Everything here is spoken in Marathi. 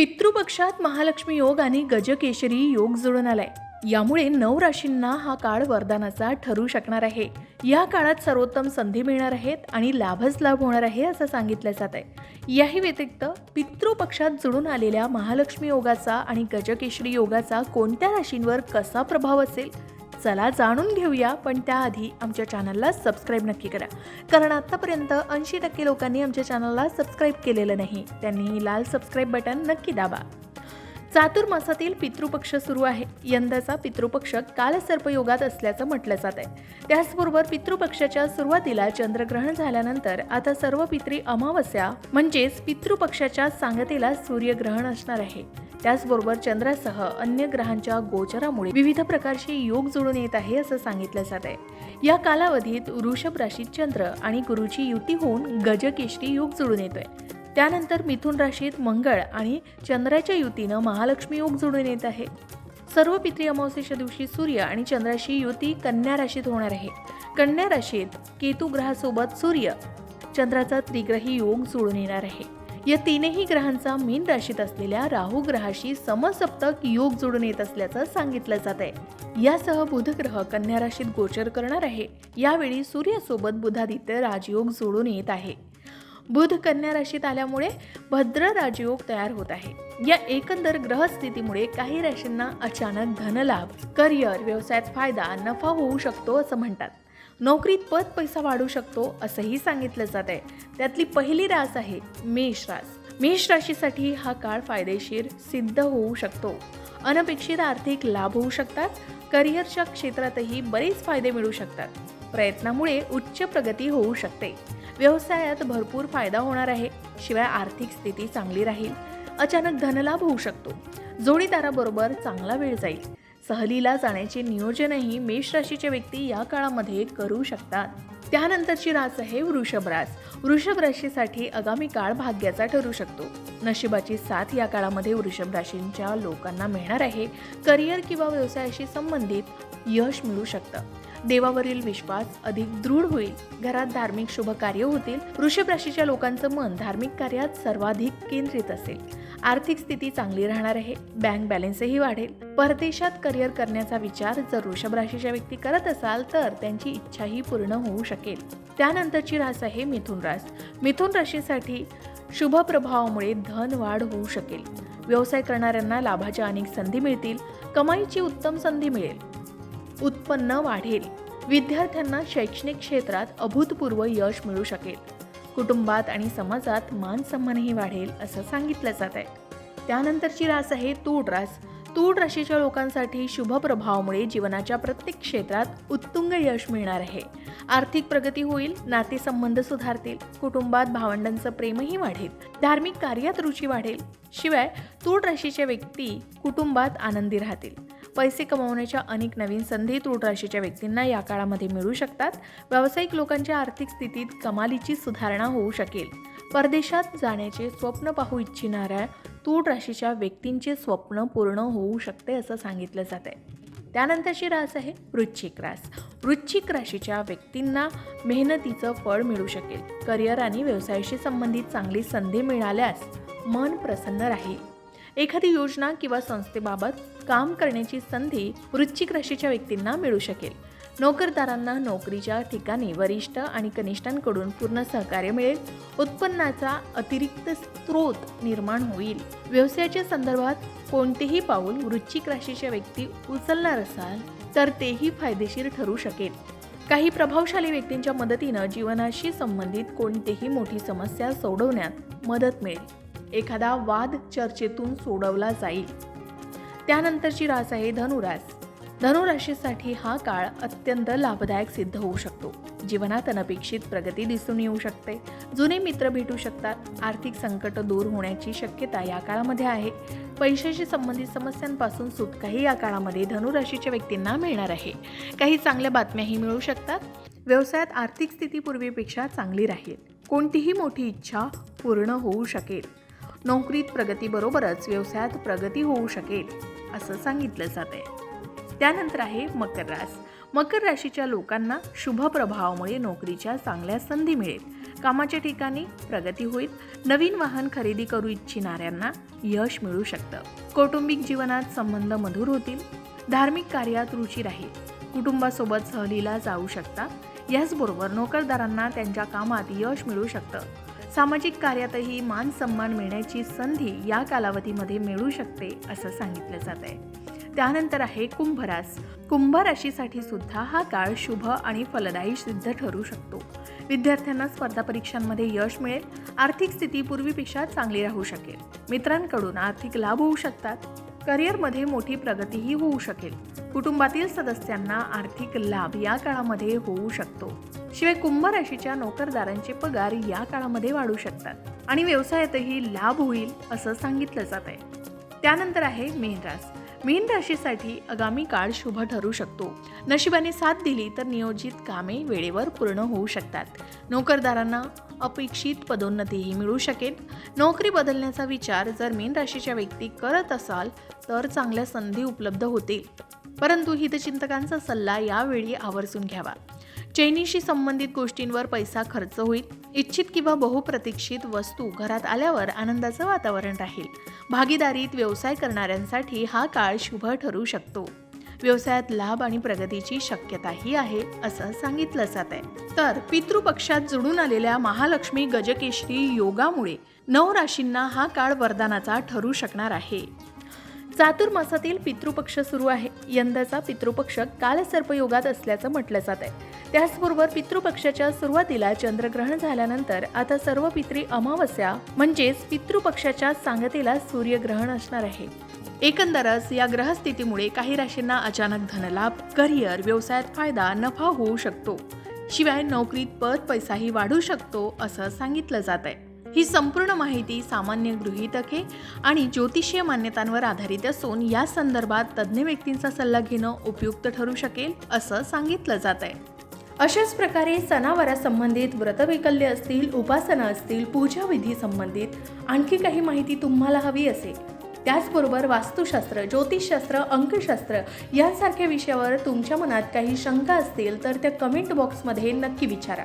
पितृपक्षात महालक्ष्मी योग आणि गजकेशरी योग जुळून आलाय. यामुळे नऊ राशींना हा काळ वरदानाचा ठरू शकणार आहे. या काळात सर्वोत्तम संधी मिळणार आहेत आणि लाभच लाभ होणार आहे असं सांगितलं जात आहे. याही व्यतिरिक्त पितृपक्षात जुळून आलेल्या महालक्ष्मी योगाचा आणि गजकेशरी योगाचा कोणत्या राशींवर कसा प्रभाव असेल? चला जाणून घेऊया पण त्याआधी आमच्या चॅनलला सबस्क्राईब नक्की करा. कारण आत्तापर्यंत ऐंशी टक्के लोकांनी आमच्या चॅनलला सबस्क्राईब केलेलं नाही. त्यांनी लाल सबस्क्राईब बटन नक्की दाबा. चातुर्मासातील पितृपक्ष सुरू आहे. यंदाचा पितृपक्ष कालसर्पयोगात असल्याचं म्हटलं जात आहे. त्याचबरोबर पितृपक्षाच्या सुरुवातीला चंद्रग्रहण झाल्यानंतर आता सर्व पित्री अमावस्या म्हणजेच पितृपक्षाच्या सांगतेला सूर्यग्रहण असणार आहे. त्याचबरोबर चंद्रासह अन्य ग्रहांच्या गोचरामुळे विविध प्रकारचे योग जुळून येत आहे असं सांगितलं जात आहे. या कालावधीत वृषभ राशीत चंद्र आणि गुरुची युती होऊन गजकेशरी योग जुळून येतोय. त्यानंतर मिथुन राशीत मंगळ आणि चंद्राच्या युतीनं महालक्ष्मी योग जुळून येत आहे. सर्व पित्री अमावस्येच्या दिवशी सूर्य आणि चंद्राशी युती कन्या राशीत होणार आहे. कन्या राशीत केतू ग्रहासोबत सूर्य चंद्राचा त्रिग्रही योग जुळून येणार आहे. या तीनही ग्रहांचा मीन राशीत असलेल्या राहू ग्रहाशी समसप्तक योग जुळून येत असल्याचं सांगितलं जात आहे यासह बुध ग्रह कन्या राशीत गोचर करणार आहे. यावेळी सूर्यासोबत बुधादित्य राजयोग जुळून येत आहे. बुध कन्या राशीत आल्यामुळे भद्र राजयोग तयार होत आहे. या एकंदर ग्रहस्थितीमुळे काही राशींना अचानक धनलाभ करिअर व्यवसायात फायदा नफा होऊ शकतो असं म्हणतात. नोकरीत पद पैसा वाढू शकतो असंही सांगितलं जात आहे. त्यातली पहिली रास आहे मेष रास. मेष राशीसाठी हा काळ फायदेशीर सिद्ध होऊ शकतो. अनपेक्षित आर्थिक लाभ होऊ शकतात. करिअरच्या क्षेत्रातही बरेच फायदे मिळू शकतात. प्रयत्नामुळे उच्च प्रगती होऊ शकते. व्यवसायात भरपूर फायदा होणार आहे. शिवाय आर्थिक स्थिती चांगली राहील. अचानक धनलाभ होऊ शकतो. जोडीदाराबरोबर चांगला वेळ जाईल. सहलीला जाण्याचे नियोजनही मेष राशीच्या व्यक्ती या काळामध्ये करू शकतात. त्यानंतरची रास आहे वृषभ रास. वृषभ राशीसाठी आगामी काळ भाग्याचा ठरू शकतो. नशिबाची साथ या काळामध्ये वृषभ राशींच्या लोकांना मिळणार आहे. करिअर किंवा व्यवसायाशी संबंधित यश मिळू शकतं. देवावरील विश्वास अधिक दृढ होईल. घरात धार्मिक शुभ कार्य होतील. वृषभ राशीच्या लोकांचं मन धार्मिक कार्यात सर्वाधिक केंद्रित असेल. आर्थिक स्थिती चांगली राहणार आहे. बँक बॅलन्सही वाढेल. परदेशात करिअर करण्याचा विचार जर वृषभ राशीच्या व्यक्ती करत असाल तर त्यांची इच्छाही पूर्ण होऊ शकेल. त्यानंतरची रास आहे मिथुन रास. मिथुन राशीसाठी शुभ प्रभावामुळे धन वाढ होऊ शकेल. व्यवसाय करणाऱ्यांना लाभाच्या अनेक संधी मिळतील. कमाईची उत्तम संधी मिळेल. उत्पन्न वाढेल. विद्यार्थ्यांना शैक्षणिक क्षेत्रात अभूतपूर्व यश मिळू शकेल. कुटुंबात आणि समाजात मान सन्मानही वाढेल असं सांगितलं जात आहे. त्यानंतरची रास आहे तूळ रास. तूळ राशीच्या लोकांसाठी शुभ प्रभावामुळे जीवनाच्या प्रत्येक क्षेत्रात उत्तुंग यश मिळणार आहे. आर्थिक प्रगती होईल नातेसंबंध सुधारतील कुटुंबात भावंडांचं प्रेमही वाढेल धार्मिक कार्यात रुची वाढेल. शिवाय तूळ राशीच्या व्यक्ती कुटुंबात आनंदी राहतील. पैसे कमवण्याच्या अनेक नवीन संधी तूळ राशीच्या व्यक्तींना या काळामध्ये मिळू शकतात. व्यावसायिक लोकांच्या आर्थिक स्थितीत कमालीची सुधारणा होऊ शकेल. परदेशात जाण्याचे स्वप्न पाहू इच्छिणाऱ्या तूट राशीच्या व्यक्तींचे स्वप्न पूर्ण होऊ शकते असं सांगितलं जात आहे. त्यानंतरची रास आहे वृश्चिक रास. वृश्चिक राशीच्या व्यक्तींना मेहनतीचं फळ मिळू शकेल. करिअर आणि व्यवसायाशी संबंधित चांगली संधी मिळाल्यास मन प्रसन्न राहील. एखादी योजना किंवा संस्थेबाबत काम करण्याची संधी वृश्चिक राशीच्या व्यक्तींना मिळू शकेल. नोकरदारांना नोकरीच्या ठिकाणी वरिष्ठ आणि कनिष्ठांकडून पूर्ण सहकार्य मिळेल. उत्पन्नाचा अतिरिक्त स्रोत निर्माण होईल. व्यवसायाच्या संदर्भात कोणतेही पाऊल वृश्चिक राशीच्या व्यक्ती उचलणार असाल तर तेही फायदेशीर ठरू शकेल. काही प्रभावशाली व्यक्तींच्या मदतीनं जीवनाशी संबंधित कोणतीही मोठी समस्या सोडवण्यात मदत मिळेल. एखादा वाद चर्चेतून सोडवला जाईल. त्यानंतरची रास आहे धनुरास. धनुराशीसाठी हा काळ अत्यंत लाभदायक सिद्ध होऊ शकतो. जीवनात अनपेक्षित प्रगती दिसून येऊ शकते. जुने मित्र भेटू शकतात. आर्थिक संकट दूर होण्याची शक्यता या काळामध्ये आहे. पैशाशी संबंधित समस्यांपासून सुटकाही या काळामध्ये धनुराशीच्या व्यक्तींना मिळणार आहे. काही चांगल्या बातम्याही मिळू शकतात. व्यवसायात आर्थिक स्थिती पूर्वीपेक्षा चांगली राहील. कोणतीही मोठी इच्छा पूर्ण होऊ शकेल. नोकरीत प्रगतीबरोबरच व्यवसायात प्रगती होऊ शकेल असं सांगितलं जात आहे त्यानंतर आहे मकर रास. मकर राशीच्या लोकांना शुभ प्रभावामुळे नोकरीच्या चांगल्या संधी मिळेल. कामाच्या ठिकाणी प्रगती होईल. नवीन वाहन खरेदी करू इच्छिणाऱ्यांना यश मिळू शकतं. कौटुंबिक जीवनात संबंध मधुर होतील. धार्मिक कार्यात रुची राहील. कुटुंबासोबत सहलीला जाऊ शकता. याचबरोबर नोकरदारांना त्यांच्या कामात यश मिळू शकतं. सामाजिक कार्यातही मान सन्मान मिळण्याची संधी या कालावधीमध्ये मिळू शकते असं सांगितलं जात आहे. त्यानंतर आहे कुंभरास. कुंभ राशीसाठी सुद्धा हा काळ शुभ आणि फलदायी सिद्ध ठरू शकतो. विद्यार्थ्यांना स्पर्धा परीक्षांमध्ये यश मिळेल आर्थिक स्थिती पूर्वीपेक्षा चांगली राहू शकेल. मित्रांकडून आर्थिक लाभ होऊ शकतात. करिअरमध्ये मोठी प्रगतीही होऊ शकेल. कुटुंबातील सदस्यांना आर्थिक लाभ या काळामध्ये होऊ शकतो. शिवाय कुंभ राशीच्या नोकरदारांचे पगार या काळामध्ये वाढू शकतात आणि व्यवसायातही लाभ होईल असं सांगितलं जात आहे. त्यानंतर आहे मीन मीन राशीसाठी आगामी काळ शुभ ठरू शकतो. नशिबाने साथ दिली तर नियोजित कामे वेळेवर पूर्ण होऊ शकतात. नोकरदारांना अपेक्षित पदोन्नतीही मिळू शकेल. नोकरी बदलण्याचा विचार जर मीन राशीच्या व्यक्ती करत असाल तर चांगल्या संधी उपलब्ध होतील. परंतु हितचिंतकांचा सल्ला यावेळी आवर्जून घ्यावा. चैनीशी संबंधित गोष्टींवर पैसा खर्च होईल इच्छित किंवा बहुप्रतीक्षित वस्तू घरात आल्यावर आनंदाचं वातावरण राहील. भागीदारीत व्यवसाय करणाऱ्यांसाठी हा काळ शुभ ठरू शकतो. व्यवसायात लाभ आणि प्रगतीची शक्यताही आहे असं सांगितलं जात आहे तर पितृपक्षात जुळून आलेल्या महालक्ष्मी गजकेशरी योगामुळे नऊ राशींना हा काळ वरदानाचा ठरू शकणार आहे. चातुर्मासातील पितृपक्ष सुरू आहे. यंदाचा पितृपक्ष कालसर्पयोगात असल्याचं म्हटलं जात आहे त्याचबरोबर पितृपक्षाच्या सुरुवातीला चंद्रग्रहण झाल्यानंतर आता सर्व पित्री अमावस्या म्हणजेच पितृपक्षाच्या सांगतेला सूर्यग्रहण असणार आहे. एकंदरच या ग्रहस्थितीमुळे काही राशींना अचानक धनलाभ करिअर व्यवसायात फायदा नफा होऊ शकतो. शिवाय नोकरीत पद पैसाही वाढू शकतो असं सांगितलं जात आहे ही संपूर्ण माहिती सामान्य गृहीतके आणि ज्योतिषीय मान्यतांवर आधारित असून या संदर्भात तज्ज्ञ व्यक्तींचा सल्ला घेणं उपयुक्त ठरू शकेल असं सांगितलं जात आहे. अशाच प्रकारे सणावारासंबंधित व्रतवैकल्य असतील उपासना असतील पूजाविधी संबंधित आणखी काही माहिती तुम्हाला हवी असेल. त्याचबरोबर वास्तुशास्त्र ज्योतिषशास्त्र अंकशास्त्र यांसारख्या विषयावर तुमच्या मनात काही शंका असतील तर त्या कमेंट बॉक्समध्ये नक्की विचारा.